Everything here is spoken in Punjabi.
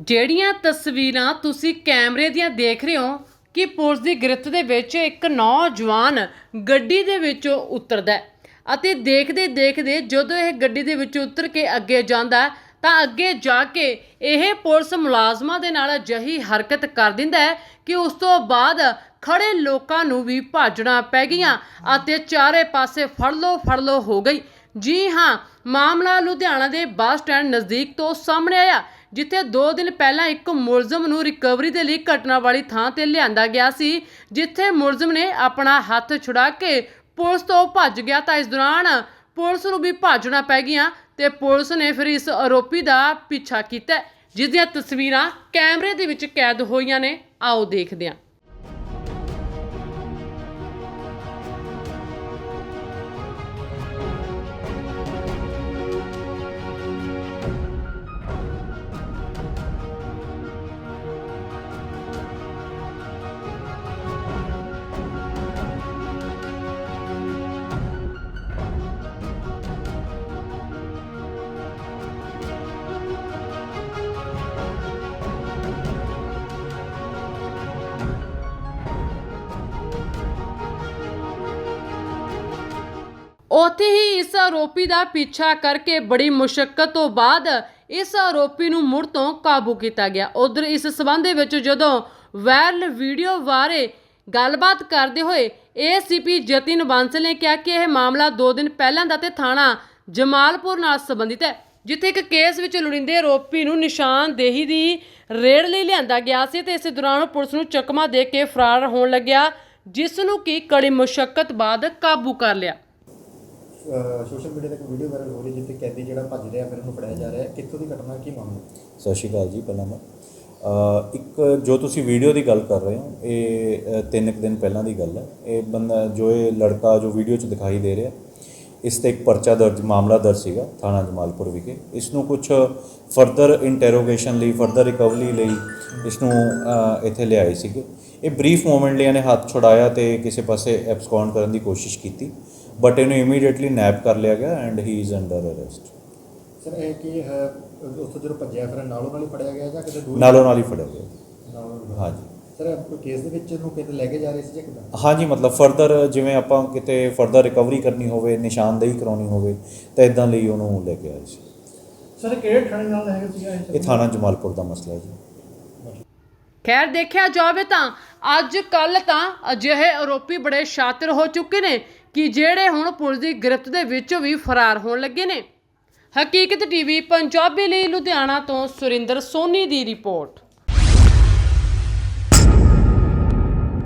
ਜਿਹੜੀਆਂ ਤਸਵੀਰਾਂ ਤੁਸੀਂ ਕੈਮਰੇ ਦੀਆਂ ਦੇਖ ਰਹੇ ਹੋ ਕਿ ਪੁਲਿਸ ਦੀ ਗ੍ਰਿਫਤ ਦੇ ਵਿੱਚ ਇੱਕ ਨੌਜਵਾਨ ਗੱਡੀ ਦੇ ਵਿੱਚੋਂ ਉਤਰਦਾ ਹੈ। ਅਤੇ ਦੇਖਦੇ ਦੇਖਦੇ ਜਦੋਂ ਇਹ ਗੱਡੀ ਦੇ ਵਿੱਚੋਂ ਉਤਰ ਕੇ ਅੱਗੇ ਜਾਂਦਾ ਤਾਂ ਅੱਗੇ ਜਾ ਕੇ ਇਹ ਪੁਲਿਸ ਮੁਲਾਜ਼ਮਾਂ ਦੇ ਨਾਲ ਅਜਿਹੀ ਹਰਕਤ ਕਰ ਦਿੰਦਾ ਹੈ ਕਿ ਉਸ ਤੋਂ ਬਾਅਦ ਖੜੇ ਲੋਕਾਂ ਨੂੰ ਵੀ ਭਾਜਣਾ ਪੈ ਗਈਆਂ ਅਤੇ ਚਾਰੇ ਪਾਸੇ ਫੜ ਲੋ ਫੜ ਲੋ ਹੋ ਗਈ। ਜੀ ਹਾਂ, ਮਾਮਲਾ ਲੁਧਿਆਣਾ ਦੇ ਬੱਸ ਸਟੈਂਡ ਨਜ਼ਦੀਕ ਤੋਂ ਸਾਹਮਣੇ ਆਇਆ। ਜਿੱਥੇ 2 ਦਿਨ ਪਹਿਲਾਂ ਇੱਕ ਮੁਲਜ਼ਮ ਨੂੰ ਰਿਕਵਰੀ ਦੇ ਲਈ ਘਟਨਾ ਵਾਲੀ ਥਾਂ ਤੇ ਲਿਆਂਦਾ ਗਿਆ ਸੀ, ਜਿੱਥੇ ਮੁਲਜ਼ਮ ਨੇ ਆਪਣਾ ਹੱਥ ਛੁਡਾ ਕੇ ਪੁਲਿਸ ਤੋਂ ਭੱਜ ਗਿਆ ਤਾਂ ਇਸ ਦੌਰਾਨ ਪੁਲਿਸ ਨੂੰ ਵੀ ਭਾਜਣਾ ਪੈ ਗਈਆਂ ਤੇ ਪੁਲਿਸ ਨੇ ਫਿਰ ਇਸ ਆਰੋਪੀ ਦਾ ਪਿੱਛਾ ਕੀਤਾ, ਜਿਸ ਦੀਆਂ ਤਸਵੀਰਾਂ ਕੈਮਰੇ ਦੇ ਵਿੱਚ ਕੈਦ ਹੋਈਆਂ ਨੇ। ਆਓ ਦੇਖਦੇ ਹਾਂ। ਉੱਥੇ ਹੀ ਇਸ ਆਰੋਪੀ ਦਾ ਪਿੱਛਾ ਕਰਕੇ ਬੜੀ ਮੁਸ਼ਕਲ ਤੋਂ ਬਾਅਦ ਇਸ ਆਰੋਪੀ ਨੂੰ ਮੁੜ ਤੋਂ ਕਾਬੂ ਕੀਤਾ ਗਿਆ। ਉਧਰ ਇਸ ਸਬੰਧ ਦੇ ਵਿੱਚ ਜਦੋਂ ਵਾਇਰਲ ਵੀਡੀਓ ਬਾਰੇ ਗੱਲਬਾਤ ਕਰਦੇ ਹੋਏ ਏਸੀਪੀ ਜਤਿਨ ਬਾਂਸਲ ਨੇ ਕਿਹਾ ਕਿ ਇਹ ਮਾਮਲਾ 2 ਦਿਨ ਪਹਿਲਾਂ ਦਾ ਤੇ ਥਾਣਾ ਜਮਾਲਪੁਰ ਨਾਲ ਸੰਬੰਧਿਤ ਹੈ, ਜਿੱਥੇ ਇੱਕ ਕੇਸ ਵਿੱਚ ਲੋੜੀਂਦੇ ਆਰੋਪੀ ਨੂੰ ਨਿਸ਼ਾਨਦੇਹੀ ਦੀ ਰੇਡ ਲਈ ਲਿਆਂਦਾ ਗਿਆ ਸੀ ਤੇ ਇਸੇ ਦੌਰਾਨ ਪੁਲਿਸ ਨੂੰ ਚਕਮਾ ਦੇ ਕੇ ਫਰਾਰ ਹੋਣ ਲੱਗਿਆ, ਜਿਸ ਨੂੰ ਕਿ ਕੜੀ ਮੁਸ਼ਕਲ ਬਾਅਦ ਕਾਬੂ ਕਰ ਲਿਆ। ਸੋਸ਼ਲ ਮੀਡੀਆ ਤੇ ਇੱਕ ਵੀਡੀਓ ਵਾਇਰਲ ਹੋ ਰਹੀ ਜਿੱਥੇ ਕੈਦੀ ਜਿਹੜਾ ਭੱਜ ਰਿਹਾ, ਫਿਰ ਉਹਨੂੰ ਫੜਿਆ ਜਾ ਰਿਹਾ ਕਿੱਥੋਂ ਦੀ ਘਟਨਾ, ਕੀ ਮਾਮਲਾ ਸਤਿ ਸ਼੍ਰੀ ਅਕਾਲ ਜੀ, ਪਹਿਲਾਂ ਮੈਂ। ਇੱਕ ਜੋ ਤੁਸੀਂ ਵੀਡੀਓ ਦੀ ਗੱਲ ਕਰ ਰਹੇ ਹੋ, ਇਹ ਤਿੰਨ ਕੁ ਦਿਨ ਪਹਿਲਾਂ ਦੀ ਗੱਲ ਹੈ। ਇਹ ਬੰਦਾ, ਜੋ ਇਹ ਲੜਕਾ ਜੋ ਵੀਡੀਓ 'ਚ ਦਿਖਾਈ ਦੇ ਰਿਹਾ, ਇਸ ਤੇ ਇੱਕ ਪਰਚਾ ਦਰਜ, ਮਾਮਲਾ ਦਰਜ ਸੀਗਾ ਥਾਣਾ ਜਮਾਲਪੁਰ ਵਿਖੇ। ਇਸ ਨੂੰ ਕੁਝ ਫਰਦਰ ਇੰਟਰੋਗੇਸ਼ਨ ਲਈ ਫਰਦਰ ਰਿਕਵਰੀ ਲਈ ਇਸ ਨੂੰ ਇੱਥੇ ਲਿਆਏ ਸੀਗੇ। ਇਹ ਬਰੀਫ ਮੂਮੈਂਟ ਲਈ ਇਹਨੇ ਹੱਥ ਛੁਡਾਇਆ ਤੇ ਕਿਸੇ ਪਾਸੇ ਐਬਸਕੌਂਡ ਕਰਨ ਦੀ ਕੋਸ਼ਿਸ਼ ਕੀਤੀ। ਬਟ ਇਹਨੂੰ ਇਮੀਡੀਏਟਲੀ ਨੈਪ ਕਰ ਲਿਆ ਗਿਆ and he is under arrest sir ਇਹ ਕੀ ਹੈ? ਉੱਥੋਂ ਜਦੋਂ ਭੱਜਿਆ ਫਿਰ ਨਾਲੋਂ ਨਾਲ ਹੀ ਫੜਿਆ ਗਿਆ ਜਾਂ ਕਿਤੇ ਦੂਰ? ਨਾਲੋਂ ਨਾਲ ਹੀ ਫੜਿਆ ਗਿਆ? ਹਾਂਜੀ। ਸਰ ਕੇਸ ਦੇ ਵਿੱਚ ਇਹਨੂੰ ਕਿਤੇ ਲੈ ਕੇ ਜਾ ਰਹੇ ਸੀ ਜਾਂ ਕਿੱਦਾਂ? ਹਾਂਜੀ ਮਤਲਬ ਫਰਦਰ ਜਿਵੇਂ ਆਪਾਂ ਕਿਤੇ ਫਰਦਰ ਰਿਕਵਰੀ ਕਰਨੀ ਹੋਵੇ ਨਿਸ਼ਾਨਦੇਹੀ ਕਰਾਉਣੀ ਹੋਵੇ ਤਾਂ ਇਦਾਂ ਲਈ ਉਹਨੂੰ ਲੈ ਕੇ ਆਏ ਸੀ। ਸਰ ਕਿਹੜੇ ਥਾਣੇ ਨਾਲ ਹੈਗਾ ਸੀਗਾ ਇਹ ਥਾਣਾ ਜਮਾਲਪੁਰ ਦਾ ਮਸਲਾ ਹੈ ਜੀ। ਖੈਰ ਦੇਖਿਆ ਜਾਵੇ ਤਾਂ ਅੱਜ ਕੱਲ ਤਾਂ ਅਜਿਹੇ ਆਰੋਪੀ ਬੜੇ ਸ਼ਾਤਰ ਹੋ ਚੁੱਕੇ ਨੇ। ਕਿ ਜਿਹੜੇ ਹੁਣ ਪੁਲਿਸ ਦੀ ਗ੍ਰਿਫਤ ਦੇ ਵਿੱਚੋਂ ਵੀ ਫਰਾਰ ਹੋਣ ਲੱਗੇ ਨੇ। ਹਕੀਕਤ ਟੀਵੀ, ਪੰਜਾਬੀ ਲਈ ਲੁਧਿਆਣਾ ਤੋਂ ਸੁਰਿੰਦਰ ਸੋਨੀ ਦੀ ਰਿਪੋਰਟ।